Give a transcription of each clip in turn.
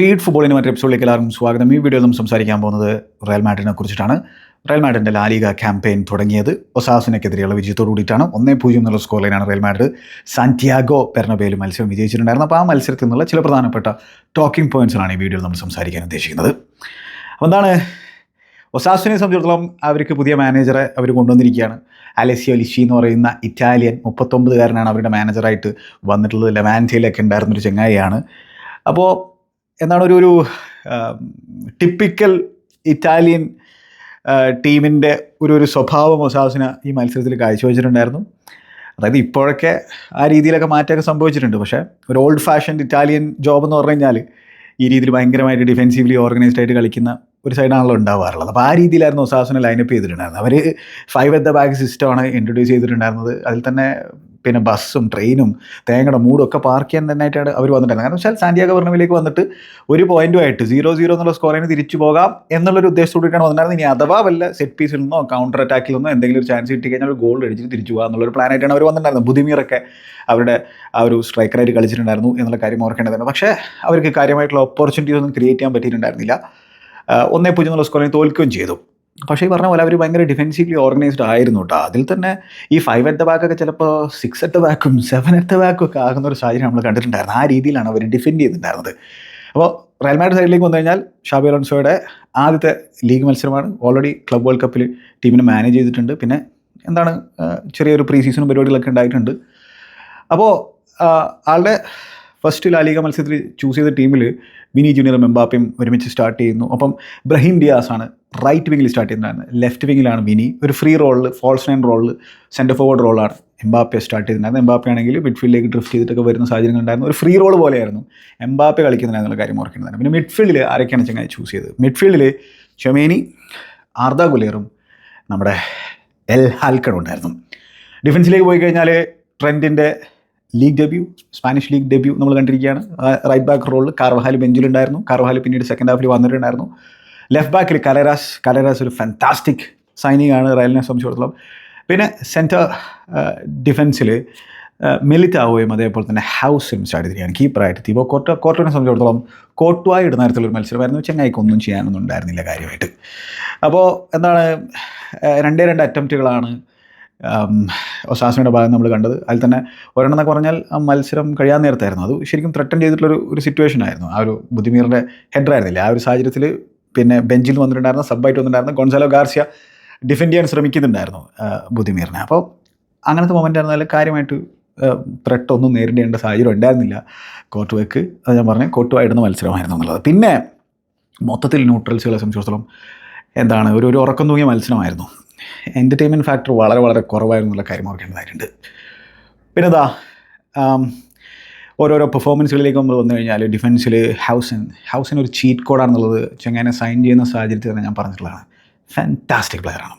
Feed ഫുട്ബോളിന്റെ മറ്റൊരു എപ്പിസോഡിലേക്ക് എല്ലാവർക്കും സ്വാഗതം. ഈ വീഡിയോയിൽ നമ്മൾ സംസാരിക്കാൻ പോകുന്നത് റയൽ മാഡ്രിഡിനെ കുറിച്ചിട്ടാണ്. റയൽ മാഡ്രിഡിന്റെ ലാലിക ക്യാമ്പയിൻ തുടങ്ങിയത് ഒസാസിനെക്കെതിരെയുള്ള വിജയത്തോടു കൂടിയിട്ടാണ്. ഒന്നേ പൂജ്യം എന്നുള്ള സ്കോർ ലൈനാണ് റയൽ മാഡ്രിഡ് സാന്റിയാഗോ പെർണബേയിൽ മത്സരം വിജയിച്ചിട്ടുണ്ടായിരുന്നു അപ്പോൾ ആ മത്സരത്തിൽ നിന്നുള്ള ചില പ്രധാനപ്പെട്ട ടോക്കിംഗ് പോയിന്റ്സാണ് ഈ വീഡിയോയിൽ നമ്മൾ സംസാരിക്കാൻ ഉദ്ദേശിക്കുന്നത്. അപ്പോൾ എന്താണ്? ഒസാസിനെ സംബന്ധിച്ചിടത്തോളം അവർക്ക് പുതിയ മാനേജറെ അവർ കൊണ്ടുവന്നിരിക്കുകയാണ്. അലസിയോ ലിഷി എന്ന് പറയുന്ന ഇറ്റാലിയൻ മുപ്പത്തൊമ്പതുകാരനാണ് അവരുടെ മാനേജറായിട്ട് വന്നിട്ടുള്ളത്. ലെവാന്റയിലൊക്കെ ഉണ്ടായിരുന്നൊരു ചങ്ങായിയാണ്. അപ്പോൾ എന്താണ് ഒരു ഒരു ടിപ്പിക്കൽ ഇറ്റാലിയൻ ടീമിന്റെ ഒരു ഒരു സ്വഭാവം മൊസാസിന ഈ മത്സരത്തിൽ കാഴ്ചവെച്ചിട്ടുണ്ടായിരുന്നു. അതായത് ഇപ്പോഴൊക്കെ ആ രീതിയിലൊക്കെ മാറ്റമൊക്കെ സംഭവിച്ചിട്ടുണ്ട്. പക്ഷേ ഒരു ഓൾഡ് ഫാഷൻ ഇറ്റാലിയൻ ജോബ് എന്ന് പറഞ്ഞു കഴിഞ്ഞാൽ ഈ രീതിയിൽ ഭയങ്കരമായിട്ട് ഡിഫെൻസീവ്ലി ഓർഗനൈസ്ഡ് ആയിട്ട് കളിക്കുന്ന ഒരു സൈഡാണല്ലോ ഉണ്ടാവാറുള്ളത്. അപ്പോൾ ആ രീതിയിലായിരുന്നു ഒസാസിനെ ലൈനപ്പ് ചെയ്തിട്ടുണ്ടായിരുന്നത്. അവർ ഫൈവ് അറ്റ് ദ ബാക്ക് സിസ്റ്റമാണ് ഇൻട്രൊഡ്യൂസ് ചെയ്തിട്ടുണ്ടായിരുന്നത്. അതിൽ തന്നെ പിന്നെ ബസ്സും ട്രെയിനും തേങ്ങയുടെ മൂടും ഒക്കെ പാർക്ക് ചെയ്യാൻ തന്നെയായിട്ടാണ് അവർ വന്നിട്ടുണ്ടായിരുന്നത്. കാരണം വെച്ചാൽ സാന്റിയാഗോ ബർണവിലേക്ക് വന്നിട്ട് ഒരു പോയിന്റുമായിട്ട് സീറോ സീറോ എന്നുള്ള സ്കോറിന് തിരിച്ചു പോകാം എന്നുള്ളൊരു ഉദ്ദേശത്തോടെയാണ് വന്നിട്ടുണ്ടായിരുന്നത്. ഇനി അഥവാ വല്ല സെറ്റ് പീസിൽ നിന്നോ കൗണ്ടർ അറ്റാക്കിൽ നിന്നോ എന്തെങ്കിലും ഒരു ചാൻസ് കിട്ടി കഴിഞ്ഞാൽ ഒരു ഗോൾ അടിച്ചിട്ട് തിരിച്ചു പോകാം എന്നുള്ളൊരു പ്ലാനായിട്ടാണ് അവർ വന്നിട്ടുണ്ടായിരുന്നത്. ബുദ്ധിമീറൊക്കെ അവരുടെ ആ ഒരു സ്ട്രൈക്കറായിട്ട് കളിച്ചിട്ടുണ്ടായിരുന്നു എന്നുള്ള കാര്യം ഓർക്കേണ്ടതാണ് പക്ഷേ അവർക്ക് കാര്യമായിട്ടുള്ള ഓപ്പർച്യൂണിറ്റീസ് ഒന്നും ക്രിയേറ്റ് ചെയ്യാൻ പറ്റിയിട്ടുണ്ടായിരുന്നില്ല. ഒന്നേ പൂജ്യം എന്നുള്ള സ്കോറിന് തോൽക്കുകയും ചെയ്തു. പക്ഷേ ഈ പറഞ്ഞ പോലെ അവർ ഭയങ്കര ഡിഫെൻസീവ്ലി ഓർഗനൈസ്ഡ് ആയിരുന്നു കേട്ടോ അതിൽ തന്നെ ഈ ഫൈവ് അറ്റ് ദ ബാക്ക് ഒക്കെ ചിലപ്പോൾ സിക്സ് അറ്റ് ബാക്കും സെവൻ അറ്റ് ബാക്കും ഒക്കെ ആകുന്ന ഒരു സാഹചര്യം നമ്മൾ കണ്ടിട്ടുണ്ടായിരുന്നു. ആ രീതിയിലാണ് അവർ ഡിഫെൻഡ് ചെയ്തിട്ടുണ്ടായിരുന്നത്. അപ്പോൾ റയൽ മാഡ്രിഡ് സൈഡിലേക്ക് വന്നു കഴിഞ്ഞാൽ ഷാബി അലോൺസോയുടെ ആദ്യത്തെ ലീഗ് മത്സരമാണ്. ഓൾറെഡി ക്ലബ് വേൾഡ് കപ്പിൽ ടീമിനെ മാനേജ് ചെയ്തിട്ടുണ്ട്. പിന്നെ എന്താണ് ചെറിയൊരു പ്രീ സീസൺ പരിപാടികളൊക്കെ ഉണ്ടായിട്ടുണ്ട്. അപ്പോൾ ആളുടെ ഫസ്റ്റ് ലാലിക മത്സരത്തിൽ ചൂസ് ചെയ്ത ടീമിൽ വിനി ജൂനിയറും എംബാപ്പയും ഒരുമിച്ച് സ്റ്റാർട്ട് ചെയ്യുന്നു. അപ്പം ബ്രഹീം ഡിയാസ് ആണ് റൈറ്റ് വിങ്ങിൽ സ്റ്റാർട്ട് ചെയ്യുന്നുണ്ടായിരുന്നത് ലെഫ്റ്റ് വിങ്ങിലാണ് വിനി. ഒരു ഫ്രീ റോളിൽ ഫോൾസ് നൈൻ റോളിൽ സെന്റർ ഫോർവേഡ് റോളാണ് എംബാപ്പെ സ്റ്റാർട്ട് ചെയ്തിട്ടുണ്ടായിരുന്നു എംബാപ്പെ ആണെങ്കിൽ മിഡ്ഫീൽഡിലേക്ക് ഡ്രിഫ്റ്റ് ചെയ്തിട്ടൊക്കെ വരുന്ന സാഹചര്യങ്ങൾ ഉണ്ടായിരുന്നു. ഒരു ഫ്രീ റോൾ പോലെയായിരുന്നു എംബാപ്പെ കളിക്കുന്നതിനുള്ള കാര്യം ഓർക്കേണ്ടതാണ് പിന്നെ മിഡ്ഫീൽഡിൽ ആരൊക്കെയാണ് ചങ്ങനെ ചൂസ് ചെയ്തത്? മിഡ്ഫീൽഡിൽ ചൊമേനി ആർദ ഗുലേറും നമ്മുടെ എൽ ഹാൽക്കൺ ഉണ്ടായിരുന്നു. ഡിഫൻസിലേക്ക് പോയി കഴിഞ്ഞാൽ ട്രെൻഡിന്റെ league debut Spanish league debut നമ്മൾ കണ്ടിരിക്കുകയാണ്. റൈറ്റ് ബാക്ക് റോളിൽ കാർവഹാൽ ബെഞ്ചിലുണ്ടായിരുന്നു കാർവഹാൽ പിന്നീട് സെക്കൻഡ് ഹാഫിൽ വന്നിട്ടുണ്ടായിരുന്നു. ലെഫ്റ്റ് ബാക്കിൽ കലരാസ് കലരാസ് ഒരു ഫാന്റാസ്റ്റിക് സൈനിങ് ആണ് റയലിനെ സംബന്ധിച്ചിടത്തോളം. പിന്നെ സെന്റർ ഡിഫൻസിൽ മെലിറ്റാവുകയും അതേപോലെ തന്നെ ഹൗസും സ്റ്റാർട്ട് ചെയ്തിരിക്കുകയാണ് കീപ്പറായിട്ട് തീബോ കോട്ട കോട്ടോനെ സംബന്ധിച്ചിടത്തോളം കോട്ടുവായി ഇടുന്ന തരത്തിലൊരു മത്സരമായിരുന്നു. ചെങ്ങായിക്കൊന്നും ചെയ്യാനൊന്നും ഉണ്ടായിരുന്നില്ല കാര്യമായിട്ട്. അപ്പോൾ എന്താണ് രണ്ടേ രണ്ട് അറ്റംപ്റ്റുകളാണ് ഒസാസിനയുടെ ഭാഗം നമ്മൾ കണ്ടത്. അതിൽ തന്നെ ഒരെണ്ണം എന്നൊക്കെ പറഞ്ഞാൽ ആ മത്സരം കഴിയാൻ നേരത്തായിരുന്നു. അത് ശരിക്കും ത്രട്ടൻ ചെയ്തിട്ടുള്ളൊരു ഒരു സിറ്റുവേഷൻ ആയിരുന്നു. ആ ഒരു ബുദ്ധിമീറിന്റെ ഹെഡറായിരുന്നില്ല ആ ഒരു സാഹചര്യത്തിൽ പിന്നെ ബെഞ്ചിൽ വന്നിട്ടുണ്ടായിരുന്ന സബ്ബായിട്ട് വന്നിട്ടുണ്ടായിരുന്ന ഗോൺസാലോ ഗാർസിയ ഡിഫെൻഡ് ചെയ്യാൻ ശ്രമിക്കുന്നുണ്ടായിരുന്നു ബുദ്ധിമീറിനെ. അപ്പോൾ അങ്ങനത്തെ മൊമെന്റ് ആയിരുന്നാലും കാര്യമായിട്ട് ത്രട്ട് ഒന്നും നേരിടേണ്ട സാഹചര്യം ഉണ്ടായിരുന്നില്ല. കോർട്ട് വേക്ക് അത് ഞാൻ പറഞ്ഞ കോട്ടുവായിടുന്ന മത്സരമായിരുന്നു എന്നുള്ളത്. പിന്നെ മൊത്തത്തിൽ ന്യൂട്രൽസുകളെ സംബന്ധിച്ചിടത്തോളം എന്താണ് ഒരു ഒരു ഉറക്കം തൂങ്ങിയ മത്സരമായിരുന്നു. എന്റർടൈൻമെന്റ് ഫാക്ടർ വളരെ വളരെ കുറവായിരുന്നു എന്നുള്ള കാര്യം ഓർക്കേണ്ടതായിട്ടുണ്ട്. പിന്നെ എന്താ ഓരോരോ പെർഫോമൻസുകളിലേക്ക് നമ്മൾ വന്നു കഴിഞ്ഞാൽ ഡിഫൻസിൽ ഹൗസൻ ഹൗസൻ ഒരു ചീറ്റ് കോഡാണെന്നുള്ളത് ചെങ്ങനെ സൈൻ ചെയ്യുന്ന സാഹചര്യത്തിൽ തന്നെ ഞാൻ പറഞ്ഞിട്ടുള്ളതാണ്. ഫാന്റാസ്റ്റിക് പ്ലെയറാണ്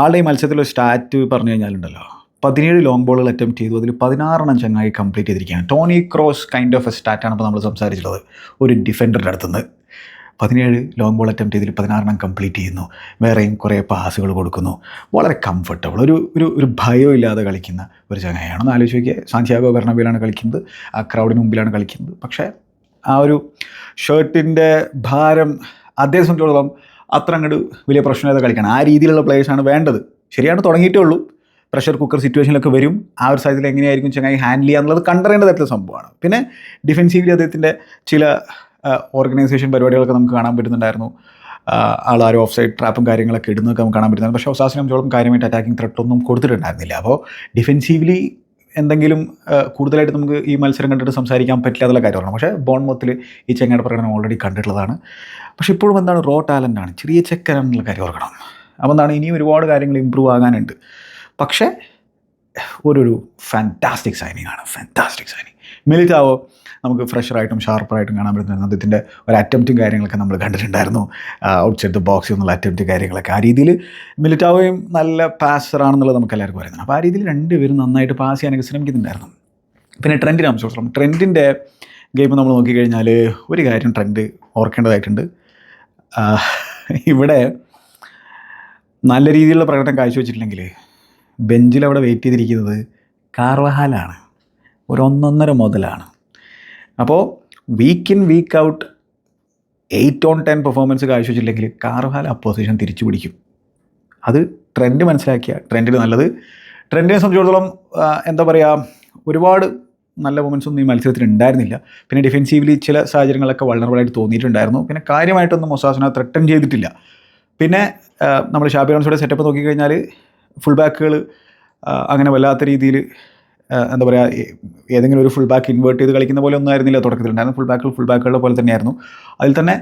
ആളുടെ ഈ മത്സരത്തിലൊരു സ്റ്റാറ്റ് പറഞ്ഞു കഴിഞ്ഞാലുണ്ടല്ലോ പതിനേഴ് ലോങ് ബോളുകൾ അറ്റംപ്റ്റ് ചെയ്തു അതിൽ പതിനാറെണ്ണം ചങ്ങായി കംപ്ലീറ്റ് ചെയ്തിരിക്കുകയാണ്. Toni Kroos kind of a സ്റ്റാറ്റാണ് ഇപ്പോൾ നമ്മൾ സംസാരിച്ചിട്ടുള്ളത് ഒരു ഡിഫൻഡറുടെ അടുത്തുനിന്ന്. പതിനേഴ് ലോങ് ബോൾ അറ്റംപ്റ്റ് ചെയ്തിൽ പതിനാറെണ്ണം കംപ്ലീറ്റ് ചെയ്യുന്നു. വേറെയും കുറേ പാസുകൾ കൊടുക്കുന്നു. വളരെ കംഫർട്ടബിൾ ഒരു ഒരു ഒരു ഭയമില്ലാതെ കളിക്കുന്ന ഒരു ചങ്ങായാണ് ആലോചിച്ച് നോക്കിയാൽ സാന്ത്യാഗോ ബെർണബിയിലാണ് കളിക്കുന്നത്. ആ ക്രൗഡിന് മുമ്പിലാണ് കളിക്കുന്നത്. പക്ഷേ ആ ഒരു ഷർട്ടിന്റെ ഭാരം അദ്ദേഹം സംബന്ധിച്ചിടത്തോളം അത്ര അങ്ങോട്ട് വലിയ പ്രശ്നമില്ലാതെ കളിക്കണം. ആ രീതിയിലുള്ള പ്ലേയേഴ്സാണ് വേണ്ടത്. ശരിയാണ് തുടങ്ങിയിട്ടേ ഉള്ളൂ. പ്രഷർ കുക്കർ സിറ്റുവേഷനിലൊക്കെ വരും. ആ ഒരു സാഹചര്യത്തിൽ എങ്ങനെയായിരിക്കും ചങ്ങായി ഹാൻഡിൽ ചെയ്യുക എന്നുള്ളത് കണ്ടറിയേണ്ട തരത്തിലുള്ള സംഭവമാണ്. പിന്നെ ഡിഫെൻസീവ്ലി അദ്ദേഹത്തിന്റെ ചില ഓർഗനൈസേഷൻ പരിപാടികളൊക്കെ നമുക്ക് കാണാൻ പറ്റുന്നുണ്ടായിരുന്നു. ആളാരും ഓഫ് സൈഡ് ട്രാപ്പും കാര്യങ്ങളൊക്കെ ഇടുന്നതൊക്കെ നമുക്ക് കാണാൻ പറ്റുന്നത് പക്ഷേ ഒസാസിനെ സംബന്ധിച്ചോളം കാര്യമായിട്ട് അറ്റാക്കിംഗ് ത്രെട്ട് ഒന്നും കൊടുത്തിട്ടുണ്ടായിരുന്നില്ല. അപ്പോൾ ഡിഫെൻസീവ്ലി എന്തെങ്കിലും കൂടുതലായിട്ട് നമുക്ക് ഈ മത്സരം കണ്ടിട്ട് സംസാരിക്കാൻ പറ്റില്ലാത്ത കാര്യമാണ്. പക്ഷേ ബോൺമത്തിൽ ഈ ചെങ്ങയുടെ പ്രകടനം ഓൾറെഡി കണ്ടിട്ടുള്ളതാണ്. പക്ഷേ ഇപ്പോഴും എന്താണ് റോ ടാലന്റാണ് ചെറിയ ചെക്കനാണെന്നുള്ള കാര്യം ഓർക്കണം. അപ്പോൾ എന്താണ് ഇനിയും ഒരുപാട് കാര്യങ്ങൾ ഇമ്പ്രൂവ് ആകാനുണ്ട്. പക്ഷേ ഒരു ഫാന്റാസ്റ്റിക് സൈനിങ് ആണ്. ഫാന്റാസ്റ്റിക് സൈനിങ് മെലിറ്റാവോ നമുക്ക് ഫ്രഷറായിട്ടും ഷാർപ്പറായിട്ടും കാണാൻ പറ്റുന്ന അദ്ദേഹത്തിന്റെ ഒരു അറ്റംപ്റ്റും കാര്യങ്ങളൊക്കെ നമ്മൾ കണ്ടിട്ടുണ്ടായിരുന്നു. ഔട്ട് സൈഡ് ദ ബോക്സ് എന്നുള്ള അറ്റംപ്റ്റ് കാര്യങ്ങളൊക്കെ. ആ രീതിയിൽ മിലിറ്റാവുകയും നല്ല പാസറാണെന്നുള്ളത് നമുക്ക് എല്ലാവർക്കും പറയുന്നത് അപ്പോൾ ആ രീതിയിൽ രണ്ടുപേരും നന്നായിട്ട് പാസ് ചെയ്യാനൊക്കെ ശ്രമിക്കുന്നുണ്ടായിരുന്നു. പിന്നെ ട്രെൻഡിനെ സംബന്ധിച്ചിടത്തോളം ട്രെൻഡിന്റെ ഗെയിം നമ്മൾ നോക്കിക്കഴിഞ്ഞാൽ ഒരു കാര്യം ട്രെൻഡ് ഓർക്കേണ്ടതായിട്ടുണ്ട്. ഇവിടെ നല്ല രീതിയിലുള്ള പ്രകടനം കാഴ്ചവെച്ചിട്ടില്ലെങ്കിൽ ബെഞ്ചിൽ അവിടെ വെയിറ്റ് ചെയ്തിരിക്കുന്നത് കാർവഹാലാണ്. ഒരു ഒന്നൊന്നര മുതലാണ്. അപ്പോൾ week in week out eight on ten performance കാഴ്ചവെച്ചില്ലെങ്കിൽ Carvajal ആ പൊസിഷൻ തിരിച്ചു പിടിക്കും. അത് ട്രെൻഡ് മനസ്സിലാക്കിയ. ട്രെൻഡിൽ നല്ലത്. ട്രെൻഡിനെ സംബന്ധിച്ചിടത്തോളം എന്താ പറയുക ഒരുപാട് നല്ല മൊമെന്റ്സ് ഒന്നും ഈ മത്സരത്തിൽ ഉണ്ടായിരുന്നില്ല. പിന്നെ ഡിഫെൻസീവ്ലി ചില സാഹചര്യങ്ങളൊക്കെ വളർന്നബിളായിട്ട് തോന്നിയിട്ടുണ്ടായിരുന്നു. പിന്നെ കാര്യമായിട്ടൊന്നും മൊസാസിനെ ത്രട്ടൺ ചെയ്തിട്ടില്ല. പിന്നെ നമ്മൾ ഷാബി റൺസോടെ സെറ്റപ്പ് നോക്കിക്കഴിഞ്ഞാൽ ഫുൾ ബാക്കുകൾ അങ്ങനെ വല്ലാത്ത രീതിയിൽ എന്താ പറയുക ഏതെങ്കിലും ഒരു ഫുൾ ബാക്ക് ഇൻവേർട്ട് ചെയ്ത് കളിക്കുന്ന പോലെ ഒന്നും ആയിരുന്നില്ല തുടക്കത്തിലുണ്ടായിരുന്നു ഫുൾ ബാക്കുകൾ ഫുൾ ബാക്കുകളുടെ പോലെ തന്നെയായിരുന്നു. അതിൽ തന്നെ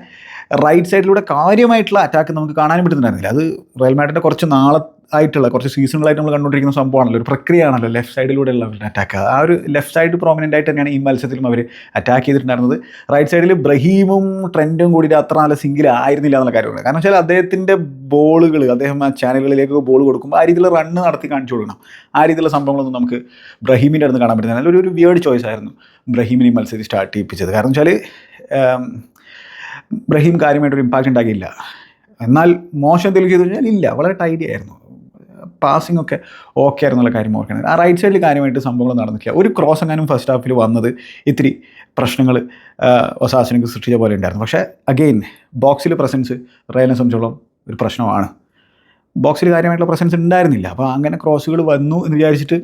റൈറ്റ് സൈഡിലൂടെ കാര്യമായിട്ടുള്ള അറ്റാക്ക് നമുക്ക് കാണാനും പറ്റുന്നുണ്ടായിരുന്നില്ല. അത് റയൽ മാഡിന്റെ കുറച്ച് നാളെ ആയിട്ടുള്ള കുറച്ച് സീസണൽ ആയിട്ട് നമ്മൾ കണ്ടുകൊണ്ടിരിക്കുന്ന സംഭവമാണല്ലോ. ഒരു പ്രക്രിയയാണല്ലോ ലെഫ്റ്റ് സൈഡിലൂടെയുള്ള അവരുടെ അറ്റാക്ക് ആ ഒരു ലെഫ്റ്റ് സൈഡ് പ്രോമിനന്റ് ആയിട്ട് തന്നെയാണ് ഈ മത്സരത്തിലും അവർ അറ്റാക്ക് ചെയ്തിട്ടുണ്ടായിരുന്നത്. റൈറ്റ് സൈഡിൽ ബ്രഹീമും ട്രെൻഡും കൂടി അത്ര നല്ല സിംഗിൾ ആയിരുന്നില്ല എന്നുള്ള കാര്യമാണ് കാരണം വെച്ചാൽ അദ്ദേഹത്തിന്റെ ബോളുകൾ അദ്ദേഹം ആ ചാനലുകളിലേക്ക് ബോൾ കൊടുക്കുമ്പോൾ ആ രീതിയിലുള്ള റണ്ണ് നടത്തി കാണിച്ചു കൊടുക്കണം. ആ രീതിയിലുള്ള സംഭവങ്ങളൊന്നും നമുക്ക് ബ്രഹീമിന്റെ അടുത്ത് കാണാൻ പറ്റുന്നില്ല ഒരു വിയേർഡ് ചോയ്സ് ആയിരുന്നു ബ്രഹീമിനെ മത്സരത്തിൽ സ്റ്റാർട്ട് ചെയ്യിപ്പിച്ചത്. കാരണം വെച്ചാൽ ബ്രഹീം കാര്യമായിട്ടൊരു ഇമ്പാക്റ്റ് ഉണ്ടാക്കിയില്ല. എന്നാൽ മോശം എന്തെങ്കിലും ചെയ്തു കഴിഞ്ഞാൽ ഇല്ല. വളരെ ടൈഡി ആയിരുന്നു. പാസിംഗ് ഒക്കെ ഓക്കെ ആയിരുന്നുള്ള കാര്യം ഓർക്കണം. ആ റൈറ്റ് സൈഡിൽ കാര്യമായിട്ട് സംഭവങ്ങൾ നടന്നിട്ടില്ല. ഒരു ക്രോസ് എങ്ങാനും ഫസ്റ്റ് ഹാഫിൽ വന്നത് ഇത്തിരി പ്രശ്നങ്ങൾ ഒസാസിനക്ക് സൃഷ്ടിച്ച പോലെ ഉണ്ടായിരുന്നു. പക്ഷേ അഗെയിൻ ബോക്സിൽ പ്രസൻസ് റയലിനെ സംബന്ധിച്ചോളം ഒരു പ്രശ്നമാണ്. ബോക്സിൽ കാര്യമായിട്ടുള്ള പ്രസൻസ് ഉണ്ടായിരുന്നില്ല. അപ്പോൾ അങ്ങനെ ക്രോസുകൾ വന്നു എന്ന് വിചാരിച്ചിട്ട്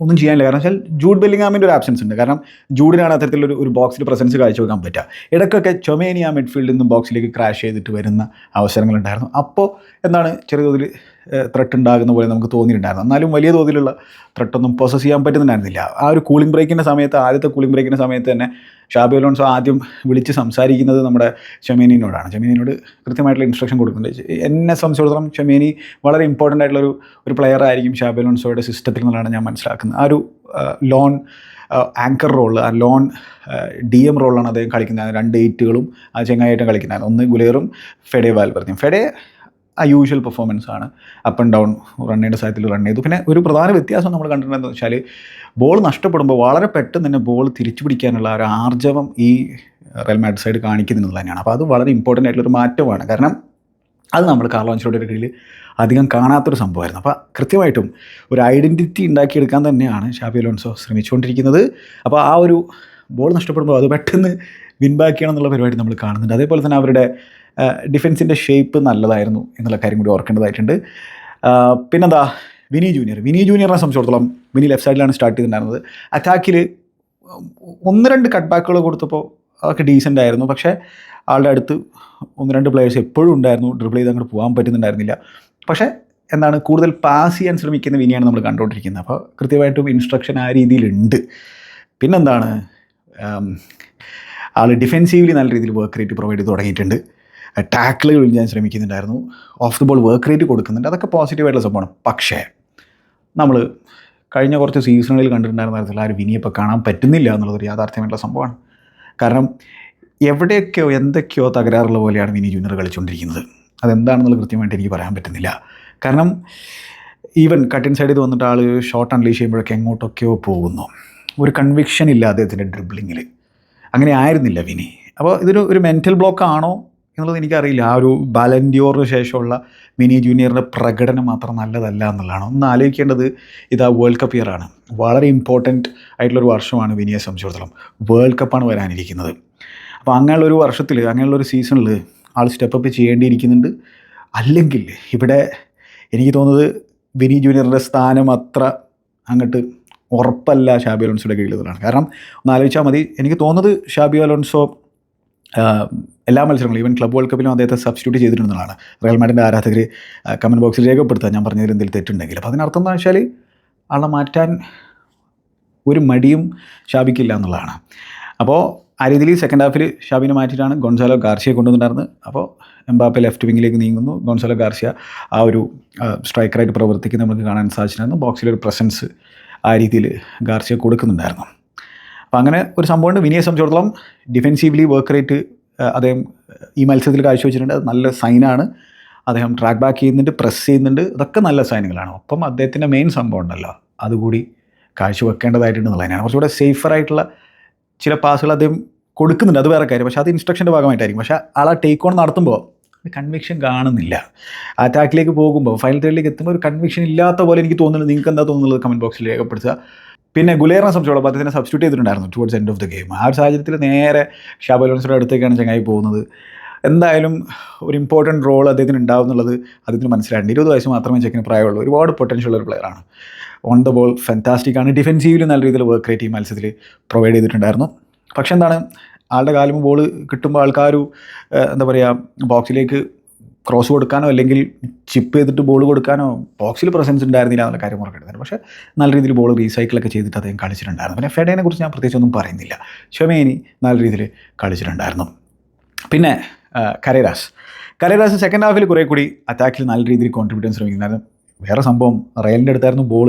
ഒന്നും ചെയ്യാനില്ല. കാരണം വെച്ചാൽ ജൂഡ് ബെല്ലിങ്ങാമിന്റെ ഒരു ആബ്സൻസ് ഉണ്ട്. കാരണം ജൂഡിനാണ് അത്തരത്തിലൊരു ഒരു ബോക്സിൽ പ്രസൻസ് കാഴ്ചവെക്കാൻ പറ്റുക. ഇടയ്ക്കൊക്കെ ചൊമേനി ആ മിഡ്ഫീൽഡിൽ നിന്നും ബോക്സിലേക്ക് ക്രാഷ് ചെയ്തിട്ട് വരുന്ന അവസരങ്ങളുണ്ടായിരുന്നു അപ്പോൾ എന്താണ് ചെറിയ തോതിൽ ത്രെട്ട് ഉണ്ടാകുന്ന പോലെ നമുക്ക് തോന്നിയിട്ടുണ്ടായിരുന്നു. എന്നാലും വലിയ തോതിലുള്ള ത്രട്ടൊന്നും പ്രോസസ് ചെയ്യാൻ പറ്റുന്നുണ്ടായിരുന്നില്ല ആ ഒരു കൂളിംഗ് ബ്രേക്കിന്റെ സമയത്ത് ആദ്യത്തെ കൂളിംഗ് ബ്രേക്കിന്റെ സമയത്ത് തന്നെ ഷാബി അലോൺസോ ആദ്യം വിളിച്ച് സംസാരിക്കുന്നത് നമ്മുടെ ഷമീനിനോടാണ് ഷമീനിനോട് കൃത്യമായിട്ടുള്ള ഇൻസ്ട്രക്ഷൻ കൊടുക്കുന്നുണ്ട്. എന്നെ സംബന്ധിച്ചിടത്തോളം ഷമീനി വളരെ ഇമ്പോർട്ടന്റ് ആയിട്ടുള്ളൊരു ഒരു ഒരു പ്ലെയർ ആയിരിക്കും ഷാബി അലോൺസോയുടെ സിസ്റ്റത്തിൽ നിന്നാണ് ഞാൻ മനസ്സിലാക്കുന്നത്. ആ ഒരു ലോൺ ആങ്കർ റോൾ ആ ലോൺ ഡി എം റോളാണ് അദ്ദേഹം കളിക്കുന്നത്. രണ്ട് എയ്റ്റുകളും ആ ചെങ്ങായിട്ടും കളിക്കുന്നത്. ഒന്ന് ഗുലേറും ഫെഡെ വാൽവർത്തിയും ഫെഡെ ആ യൂഷ്വൽ പെർഫോമൻസ് ആണ്. അപ്പ് ആൻഡ് ഡൗൺ റൺ ചെയ്യേണ്ട സാഹചര്യത്തിൽ റൺ ചെയ്തു. പിന്നെ ഒരു പ്രധാന വ്യത്യാസം നമ്മൾ കണ്ടിട്ടുണ്ടെന്ന് വെച്ചാൽ ബോൾ നഷ്ടപ്പെടുമ്പോൾ വളരെ പെട്ടെന്ന് തന്നെ ബോൾ തിരിച്ചു പിടിക്കാനുള്ള ഒരു ആർജവം ഈ റയൽ മാഡ്രിഡ് സൈഡ് കാണിക്കുന്നുള്ളത് തന്നെയാണ്. അപ്പോൾ അത് വളരെ ഇമ്പോർട്ടന്റ് ആയിട്ടുള്ളൊരു മാറ്റമാണ്. കാരണം അത് നമ്മൾ കാർലോൻസിലോയുടെ കീഴിൽ അധികം കാണാത്തൊരു സംഭവമായിരുന്നു. അപ്പോൾ കൃത്യമായിട്ടും ഒരു ഐഡന്റിറ്റി ഉണ്ടാക്കിയെടുക്കാൻ തന്നെയാണ് ഷാബി അലോൺസോ ശ്രമിച്ചുകൊണ്ടിരിക്കുന്നത്. അപ്പോൾ ആ ഒരു ബോൾ നഷ്ടപ്പെടുമ്പോൾ അത് പെട്ടെന്ന് വിൻ ബാക്ക് ചെയ്യണം എന്നുള്ള പരിപാടി നമ്മൾ കാണുന്നുണ്ട്. അതേപോലെ തന്നെ അവരുടെ ഡിഫൻസിന്റെ ഷേപ്പ് നല്ലതായിരുന്നു എന്നുള്ള കാര്യം കൂടി ഓർക്കേണ്ടതായിട്ടുണ്ട്. പിന്നെന്താ വിനി ജൂനിയർ വിനി ജൂനിയറിനെ സംബന്ധിച്ചിടത്തോളം വിനി ലെഫ്റ്റ് സൈഡിലാണ് സ്റ്റാർട്ട് ചെയ്തിട്ടുണ്ടായിരുന്നത്. അറ്റാക്കിൽ ഒന്ന് രണ്ട് കട്ട് ബാക്കുകൾ കൊടുത്തപ്പോൾ അതൊക്കെ ഡീസന്റ് ആയിരുന്നു. പക്ഷേ ആളുടെ അടുത്ത് ഒന്ന് രണ്ട് പ്ലെയേഴ്സ് എപ്പോഴും ഉണ്ടായിരുന്നു. ഡ്രിബിൾ ചെയ്ത് അങ്ങോട്ട് പോകാൻ പറ്റുന്നുണ്ടായിരുന്നില്ല. പക്ഷേ എന്താണ് കൂടുതൽ പാസ് ചെയ്യാൻ ശ്രമിക്കുന്ന വിനിയാണ് നമ്മൾ കണ്ടുകൊണ്ടിരിക്കുന്നത്. അപ്പോൾ കൃത്യമായിട്ടും ഇൻസ്ട്രക്ഷൻ ആ രീതിയിലുണ്ട്. പിന്നെന്താണ് ആൾ ഡിഫെൻസീവ്ലി നല്ല രീതിയിൽ വർക്ക് റേറ്റ് പ്രൊവൈഡ് ചെയ്ത് തുടങ്ങിയിട്ടുണ്ട്. ടാക്കിളുകൾ ഞാൻ ശ്രമിക്കുന്നുണ്ടായിരുന്നു. Off the ball work rate കൊടുക്കുന്നുണ്ട്. അതൊക്കെ പോസിറ്റീവായിട്ടുള്ള സംഭവമാണ്. പക്ഷേ നമ്മൾ കഴിഞ്ഞ കുറച്ച് സീസണുകളിൽ കണ്ടിട്ടുണ്ടായിരുന്ന തരത്തിൽ ആ ഒരു കാണാൻ പറ്റുന്നില്ല എന്നുള്ളതൊരു യാഥാർത്ഥ്യമായിട്ടുള്ള സംഭവമാണ്. കാരണം എവിടെയൊക്കെയോ എന്തൊക്കെയോ തകരാറുള്ള പോലെയാണ് വിനി ജൂനിയർ കളിച്ചുകൊണ്ടിരിക്കുന്നത് അതെന്താണെന്നുള്ളത് കൃത്യമായിട്ട് എനിക്ക് പറയാൻ പറ്റുന്നില്ല. കാരണം ഈവൻ കട്ടിൻ സൈഡിൽ വന്നിട്ട് ആൾ ഷോർട്ട് അൺലീഷ് ചെയ്യുമ്പോഴൊക്കെ എങ്ങോട്ടൊക്കെയോ പോകുന്നു. ഒരു കൺവിക്ഷൻ ഇല്ല അദ്ദേഹത്തിന്റെ ഡ്രിബ്ലിങ്ങിൽ അങ്ങനെ ആയിരുന്നില്ല വിനി. അപ്പോൾ ഇതൊരു ഒരു മെന്റൽ ബ്ലോക്ക് ആണോ എന്നുള്ളത് എനിക്കറിയില്ല. ആ ഒരു ബാലൻഡിയോറിന് ശേഷമുള്ള മിനി ജൂനിയറിന്റെ പ്രകടനം മാത്രം നല്ലതല്ല എന്നുള്ളതാണ്. ഒന്ന് ആലോചിക്കേണ്ടത് ഇത് ആ വേൾഡ് കപ്പ് ഇയറാണ് വളരെ ഇമ്പോർട്ടന്റ് ആയിട്ടുള്ളൊരു വർഷമാണ് വിനിയെ സംബന്ധിച്ചിടത്തോളം വേൾഡ് കപ്പാണ് വരാനിരിക്കുന്നത്. അപ്പോൾ അങ്ങനെയുള്ള ഒരു വർഷത്തിൽ അങ്ങനെയുള്ള ഒരു സീസണിൽ ആൾ സ്റ്റെപ്പ് ചെയ്യേണ്ടിയിരിക്കുന്നുണ്ട്. അല്ലെങ്കിൽ ഇവിടെ എനിക്ക് തോന്നുന്നത് വിനി ജൂനിയറിന്റെ സ്ഥാനം അത്ര അങ്ങോട്ട് ഉറപ്പല്ല ഷാബി അലോൺസോയുടെ കീഴിലുള്ളതാണ് കാരണം ഒന്ന് ആലോചിച്ചാൽ മതി എനിക്ക് തോന്നുന്നത് ഷാബി അലോൺസോ എല്ലാ മത്സരങ്ങളും ഈവൻ ക്ലബ് വേൾഡ് കപ്പിലും അദ്ദേഹത്തെ സബ്സ്റ്റിറ്റ്യൂട്ട് ചെയ്തിട്ടുണ്ടെന്നാണ് റയൽ മാഡിന്റെ ആരാധകർ കമന്റ് ബോക്സിൽ രേഖപ്പെടുത്താൻ ഞാൻ പറഞ്ഞതിൽ എന്തെങ്കിലും തെറ്റുണ്ടെങ്കിൽ. അപ്പോൾ അതിനർത്ഥം എന്താ വെച്ചാൽ ആളെ മാറ്റാൻ ഒരു മടിയും ഷാബിക്കില്ല എന്നുള്ളതാണ്. അപ്പോൾ ആ രീതിയിൽ സെക്കൻഡ് ഹാഫിൽ ഷാബിനെ മാറ്റിയിട്ടാണ് ഗോൺസാലോ ഗാർസിയെ കൊണ്ടുവന്നിട്ടുണ്ടായിരുന്നത്. അപ്പോൾ എംബാപ്പെ ലെഫ്റ്റ് വിങ്ങിലേക്ക് നീങ്ങുന്നു. ഗോൺസാലോ ഗാർസിയ ആ ഒരു സ്ട്രൈക്കറായിട്ട് പ്രവർത്തിക്കുന്ന നമുക്ക് കാണാൻ സാധിച്ചിട്ടുണ്ടായിരുന്നു. ബോക്സിലൊരു പ്രസൻസ് ആ രീതിയിൽ ഗാർസിയ കൊടുക്കുന്നുണ്ടായിരുന്നു. അപ്പം അങ്ങനെ ഒരു സംഭവമുണ്ട്. വിനിയെ സംബന്ധിച്ചിടത്തോളം ഡിഫെൻസീവ്ലി വർക്ക് റേറ്റ് അദ്ദേഹം ഈ മത്സരത്തിൽ കാഴ്ചവെച്ചിട്ടുണ്ട്. അത് നല്ല സൈനാണ് അദ്ദേഹം ട്രാക്ക് ബാക്ക് ചെയ്യുന്നുണ്ട് പ്രസ് ചെയ്യുന്നുണ്ട്. ഇതൊക്കെ നല്ല സൈനുകളാണ് ഒപ്പം അദ്ദേഹത്തിന്റെ മെയിൻ സംഭവം ഉണ്ടല്ലോ. അതുകൂടി കാഴ്ചവെക്കേണ്ടതായിട്ടുണ്ടെന്നുള്ളതിനാണ് കുറച്ചുകൂടെ സേഫറായിട്ടുള്ള ചില പാസുകൾ അദ്ദേഹം കൊടുക്കുന്നുണ്ട്. അത് വേറെ കാര്യം. പക്ഷേ അത് ഇൻസ്ട്രക്ഷന്റെ ഭാഗമായിട്ടായിരിക്കും. പക്ഷേ ആളെ ടേക്ക് ഓൺ നടത്തുമ്പോൾ കൺവിക്ഷൻ കാണുന്നില്ല. അറ്റാക്കിലേക്ക് പോകുമ്പോൾ ഫൈനൽ തേർഡിലേക്ക് എത്തുമ്പോൾ ഒരു കൺവിക്ഷൻ ഇല്ലാത്ത പോലെ എനിക്ക് തോന്നുന്നത് നിങ്ങൾക്ക് എന്താ തോന്നുന്നത് കമന്റ് ബോക്സിൽ രേഖപ്പെടുത്തുക? പിന്നെ ഗുലേറിനെ സംബന്ധിച്ചോളം അദ്ദേഹത്തിനെ സബ്സ്റ്റിറ്റ്യൂട്ട് ചെയ്തിട്ടുണ്ടായിരുന്നു towards end of the game ആ ഒരു സാഹചര്യത്തിൽ നേരെ ഷാബലോൻസിന്റെ അടുത്തേക്കാണ് ചങ്ങായി പോകുന്നത്. എന്തായാലും ഒരു ഇമ്പോർട്ടന്റ് റോൾ അദ്ദേഹത്തിന് ഉണ്ടാവും എന്നുള്ളത് അദ്ദേഹത്തിന് മനസ്സിലായിട്ടുണ്ട്. ഇരുപത് വയസ്സ് മാത്രമേ ചെക്കിന് പ്രായമുള്ളൂ. ഒരുപാട് പൊട്ടൻഷ്യൽ ഒരു പ്ലെയറാണ് ഓൺ ദ ബോൾ ഫാന്റാസ്റ്റിക് ആണ്. ഡിഫെൻസീവിൽ നല്ല രീതിയിൽ വർക്ക് റേറ്റ് ഈ മത്സരത്തിൽ പ്രൊവൈഡ് ചെയ്തിട്ടുണ്ടായിരുന്നു. പക്ഷേ എന്താണ്? ആളുടെ കാലും ബോൾ കിട്ടുമ്പോൾ ആൾക്കാർ എന്താ പറയുക ബോക്സിലേക്ക് ക്രോസ് കൊടുക്കാനോ അല്ലെങ്കിൽ ചിപ്പ് ചെയ്തിട്ട് ബോൾ കൊടുക്കാനോ ബോക്സിൽ പ്രസൻസ് ഉണ്ടായിരുന്നില്ല എന്നുള്ള കാര്യം ഉറക്കെടുത്തത് പക്ഷേ നല്ല രീതിയിൽ ബോൾ റീസൈക്കിളൊക്കെ ചെയ്തിട്ട് അദ്ദേഹം കളിച്ചിട്ടുണ്ടായിരുന്നു. പിന്നെ ഫെഡേനെ കുറിച്ച് ഞാൻ പ്രത്യേകിച്ച് ഒന്നും പറയുന്നില്ല. ഷമേനി നല്ല രീതിയിൽ കളിച്ചിട്ടുണ്ടായിരുന്നു. പിന്നെ കരേരാസ്. കരേരാസ് സെക്കൻഡ് ഹാഫിൽ കുറേ കൂടി അറ്റാക്കിൽ നല്ല രീതിയിൽ കോൺട്രിബ്യൂട്ട് ചെയ്യാൻ ശ്രമിക്കുന്നുണ്ടായിരുന്നു. വേറെ സംഭവം റയലിന്റെ അടുത്തായിരുന്നു ബോൾ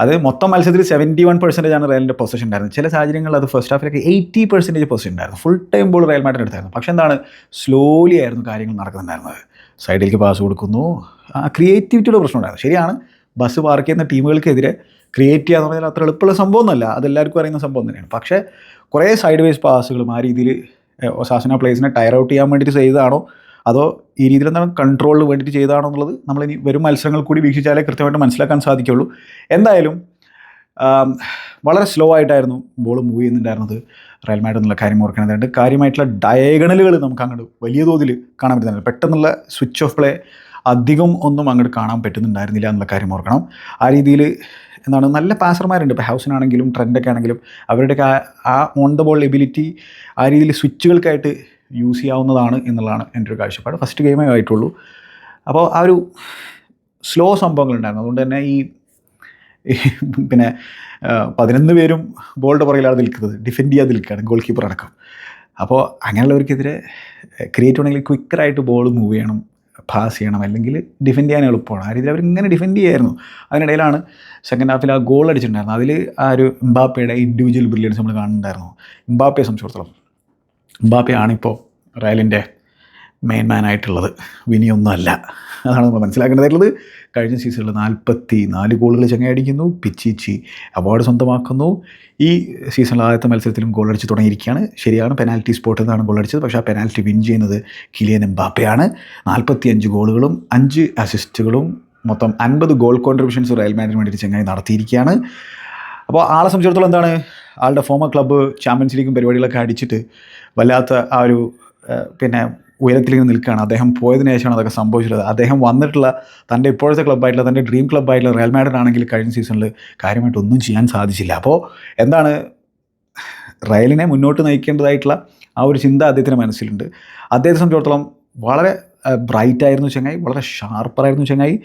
അത് മൊത്തം മത്സരത്തിൽ സെവന്റി വൺ പെർസെന്റേജ് ആണ് റയലിന്റെ പൊസിഷൻ ഉണ്ടായിരുന്നത്. ചില സാഹചര്യങ്ങളിൽ അത് ഫസ്റ്റ് ഹാഫിലൊക്കെ എയ്റ്റി പെർസെന്റേജ് പൊസിഷൻ ഉണ്ടായിരുന്നു. ഫുൾ ടൈം ബോൾ റയൽ മാറ്റിന്റെ അടുത്തായിരുന്നു പക്ഷേ എന്താണ്? സ്ലോലി ആയിരുന്നു കാര്യങ്ങൾ നടക്കുന്നുണ്ടായിരുന്നത്. സൈഡിലേക്ക് പാസ് കൊടുക്കുന്നു. ആ ക്രിയേറ്റിവിറ്റിയുടെ പ്രശ്നം ഉണ്ടായിരുന്നു. ശരിയാണ്. ബസ് പാർക്ക് ചെയ്യുന്ന ടീമുകൾക്കെതിരെ ക്രിയേറ്റ് ചെയ്യുക എന്ന് പറഞ്ഞാൽ അത്ര എളുപ്പമുള്ള സംഭവമൊന്നുമല്ല അതെല്ലാവർക്കും അറിയുന്ന സംഭവം തന്നെയാണ്. പക്ഷേ കുറേ സൈഡ് വൈസ് പാസുകളും ആ രീതിയിൽ സാസന പ്ലേസിനെ ടയർ ഔട്ട് ചെയ്യാൻ വേണ്ടിയിട്ട് ചെയ്തതാണോ? അതോ ഈ രീതിയിൽ എന്താണ് കൺട്രോളിന് വേണ്ടിയിട്ട് ചെയ്തതാണോ എന്നുള്ളത് ഇനി വരും മത്സരങ്ങൾ കൂടി വീക്ഷിച്ചാലേ കൃത്യമായിട്ട് മനസ്സിലാക്കാൻ സാധിക്കുള്ളൂ. എന്തായാലും വളരെ സ്ലോ ആയിട്ടായിരുന്നു ബോൾ മൂവ് ചെയ്യുന്നുണ്ടായിരുന്നത്. റയൽ മാഡ് കാര്യം ഓർക്കേണ്ടതുണ്ട് കാര്യമായിട്ടുള്ള ഡയഗണലുകൾ നമുക്ക് അങ്ങോട്ട് വലിയ തോതിൽ കാണാൻ പറ്റുന്നുണ്ട്. പെട്ടെന്നുള്ള സ്വിച്ച് ഓഫ് പ്ലേ അധികം ഒന്നും അങ്ങോട്ട് കാണാൻ പറ്റുന്നുണ്ടായിരുന്നില്ല എന്നുള്ള കാര്യം ഓർക്കണം. ആ രീതിയിൽ എന്താണ് നല്ല പാസർമാരുണ്ട് ഇപ്പോൾ ഹൗസിനാണെങ്കിലും ട്രെൻഡൊക്കെ ആണെങ്കിലും അവരുടെയൊക്കെ ആ ഓൺ ദ ബോൾ എബിലിറ്റി ആ രീതിയിൽ സ്വിച്ചുകൾക്കായിട്ട് യൂസ് ചെയ്യാവുന്നതാണ് എന്നുള്ളതാണ് എന്റെ ഒരു കാഴ്ചപ്പാട്. ഫസ്റ്റ് ഗെയിമേ ആയിട്ടുള്ളൂ. അപ്പോൾ ആ ഒരു സ്ലോ സംഭവങ്ങളുണ്ടായിരുന്നു അതുകൊണ്ട് തന്നെ ഈ പിന്നെ പതിനൊന്ന് പേരും ബോളിന്റെ പുറകിലാണ് നിൽക്കുന്നത്. ഡിഫെൻഡ് ചെയ്യാതെ നിൽക്കുകയാണ് ഗോൾ കീപ്പർ അടക്കം. അപ്പോൾ അങ്ങനെയുള്ളവർക്കെതിരെ ക്രിയേറ്റ് ഉണ്ടെങ്കിൽ ക്വിക്കറായിട്ട് ബോൾ മൂവ് ചെയ്യണം പാസ് ചെയ്യണം അല്ലെങ്കിൽ ഡിഫെൻഡ് ചെയ്യാൻ എളുപ്പമാണ്. ആ രീതിയിൽ അവരിങ്ങനെ ഡിഫെൻഡ് ചെയ്യായിരുന്നു. അതിനിടയിലാണ് സെക്കൻഡ് ഹാഫിൽ ആ ഗോൾ അടിച്ചിട്ടുണ്ടായിരുന്നു അതിൽ ആ ഒരു ഇംബാപ്പയുടെ ഇൻഡിവിജ്വൽ ബ്രില്യൻസ് നമ്മൾ കാണുന്നുണ്ടായിരുന്നു. ഇംബാപ്പയെ സംബന്ധിച്ചിടത്തോളം. എംബാപ്പെ ആണിപ്പോൾ റയലിന്റെ മെയിൻ മാൻ ആയിട്ടുള്ളത്. വിനിയൊന്നുമല്ല. അതാണ് നമ്മൾ മനസ്സിലാക്കേണ്ടതായിട്ടുള്ളത്. കഴിഞ്ഞ സീസണിൽ നാൽപ്പത്തി നാല് ഗോളുകൾ ചങ്ങയടിക്കുന്നു പിച്ചിച്ചി അവാർഡ് സ്വന്തമാക്കുന്നു. ഈ സീസണിൽ ആദ്യത്തെ മത്സരത്തിലും ഗോൾ അടിച്ച് തുടങ്ങിയിരിക്കുകയാണ്. ശരിയാണ് പെനാൽറ്റി സ്പോട്ടിൽ നിന്നാണ് ഗോൾ അടിച്ചത്. പക്ഷേ ആ പെനാൽറ്റി വിൻ ചെയ്യുന്നത് കിലിയൻ എംബാപ്പയാണ്. നാൽപ്പത്തി അഞ്ച് ഗോളുകളും അഞ്ച് അസിസ്റ്റുകളും മൊത്തം അൻപത് ഗോൾ കോൺട്രിബ്യൂഷൻസ് റയൽ മാഡിന് വേണ്ടിയിട്ട് ചങ്ങായി നടത്തിയിരിക്കുകയാണ്. അപ്പോൾ ആളെ സംബന്ധിച്ചിടത്തോളം എന്താണ്? ആളുടെ ഫോമർ ക്ലബ്ബ് ചാമ്പ്യൻസ് ലീഗും പരിപാടികളൊക്കെ അടിച്ചിട്ട് വല്ലാത്ത ആ ഒരു പിന്നെ നിന്ന് നിൽക്കുകയാണ്. അദ്ദേഹം പോയതിനു ശേഷമാണ് അതൊക്കെ സംഭവിച്ചത് അദ്ദേഹം വന്നിട്ടുള്ള തന്റെ ഇപ്പോഴത്തെ ക്ലബ്ബായിട്ടുള്ള തന്റെ ഡ്രീം ക്ലബ്ബായിട്ടുള്ള റയൽ മാഡ്രിഡ് ആണെങ്കിൽ കഴിഞ്ഞ സീസണിൽ കാര്യമായിട്ട് ഒന്നും ചെയ്യാൻ സാധിച്ചില്ല. അപ്പോൾ എന്താണ്? റയലിനെ മുന്നോട്ട് നയിക്കേണ്ടതായിട്ടുള്ള ആ ഒരു ചിന്ത അദ്ദേഹത്തിന്റെ മനസ്സിലുണ്ട്. അദ്ദേഹത്തെ സംബന്ധിച്ചിടത്തോളം വളരെ ബ്രൈറ്റ് ആയിരുന്നു ചങ്ങായി വളരെ ഷാർപ്പറായിരുന്നു ചങ്ങായി.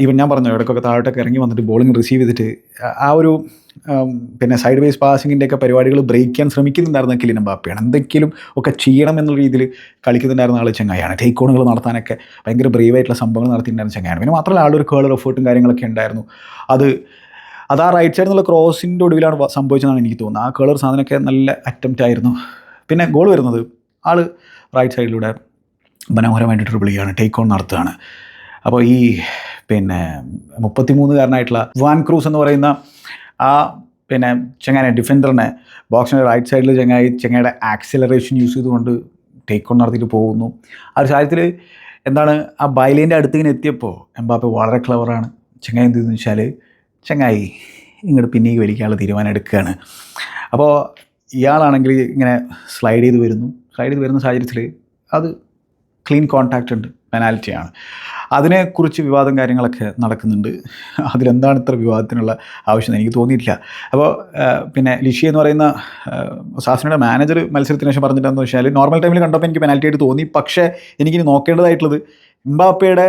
ഈവൻ ഞാൻ പറഞ്ഞു ഇടയ്ക്കൊക്കെ താഴോട്ടൊക്കെ ഇറങ്ങി വന്നിട്ട് ബോളിംഗ് റിസീവ് ചെയ്തിട്ട് ആ- ഒരു പിന്നെ സൈഡ് വേസ് പാസിങ്ങിന്റെ ഒക്കെ പരിപാടികൾ ബ്രേക്ക് ചെയ്യാൻ ശ്രമിക്കുന്നുണ്ടായിരുന്ന കിലിൻ ബാപ്പയാണ് എന്തെങ്കിലും ഒക്കെ ചെയ്യണം എന്നുള്ള രീതിയിൽ കളിക്കുന്നുണ്ടായിരുന്ന ആൾ ചങ്ങായാണ് ടേക്ക് ഓണുകൾ നടത്താനൊക്കെ ഭയങ്കര ബ്രേവ് ആയിട്ടുള്ള സംഭവങ്ങൾ നടത്തിയിട്ടുണ്ടായിരുന്ന ചങ്ങായാണ് പിന്നെ മാത്രമല്ല ആളൊരു കേളർ എഫേർട്ടും കാര്യങ്ങളൊക്കെ ഉണ്ടായിരുന്നു. അത് അത് ആ റൈറ്റ് സൈഡിൽ നിന്നുള്ള ക്രോസിന്റെ ഒടുവിലാണ് സംഭവിച്ചതെന്നാണ് എനിക്ക് തോന്നുന്നത്. ആ കേളർ സാധനമൊക്കെ നല്ല അറ്റംപ്റ്റ് ആയിരുന്നു. പിന്നെ ഗോൾ വരുന്നത് ആൾ റൈറ്റ് സൈഡിലൂടെ മനോഹരമായിട്ട് ട്രിപ്പിൾ ടേക്ക് ഓൺ നടത്തുകയാണ്. അപ്പോൾ ഈ പിന്നെ മുപ്പത്തിമൂന്നുകാരനായിട്ടുള്ള വാൻ ക്രൂസ് എന്ന് പറയുന്ന ആ പിന്നെ ചെങ്ങാനെ ഡിഫൻഡറിനെ ബോക്സിന്റെ റൈറ്റ് സൈഡിൽ ചെങ്ങായി ചെങ്ങയുടെ ആക്സിലറേഷൻ യൂസ് ചെയ്തുകൊണ്ട് ടേക്ക് ഓൺ നടത്തിയിട്ട് പോകുന്നു. ആ ഒരു സാഹചര്യത്തിൽ എന്താണ് ആ ബൈലേന്റെ അടുത്ത് ഇങ്ങനെ എത്തിയപ്പോൾ എംബാപ്പെ വളരെ ക്ലവറാണ് ചെങ്ങായി എന്ത് വെച്ചാൽ ചെങ്ങായി ഇങ്ങോട്ട് പിന്നേക്ക് വലിക്കാനുള്ള തീരുമാനം എടുക്കുകയാണ്. അപ്പോൾ ഇയാളാണെങ്കിൽ ഇങ്ങനെ സ്ലൈഡ് ചെയ്ത് വരുന്നു. സ്ലൈഡ് ചെയ്ത് വരുന്ന സാഹചര്യത്തിൽ അത് ക്ലീൻ കോൺടാക്റ്റ് ഉണ്ട് പെനാൽറ്റിയാണ് അതിനെക്കുറിച്ച് വിവാദം കാര്യങ്ങളൊക്കെ നടക്കുന്നുണ്ട്. അതിലെന്താണ് ഇത്ര വിവാദത്തിനുള്ള ആവശ്യം എനിക്ക് തോന്നിയിട്ടില്ല. അപ്പോൾ പിന്നെ ലിഷി എന്ന് പറയുന്ന സാസിനയുടെ മാനേജർ മത്സരത്തിന് ശേഷം പറഞ്ഞിട്ടെന്ന് വെച്ചാൽ നോർമൽ ടൈമിൽ കണ്ടപ്പോൾ എനിക്ക് പെനാൽറ്റി ആയിട്ട് തോന്നി. പക്ഷേ എനിക്കിനി നോക്കേണ്ടതായിട്ടുള്ളത് ഇംബാപ്പയുടെ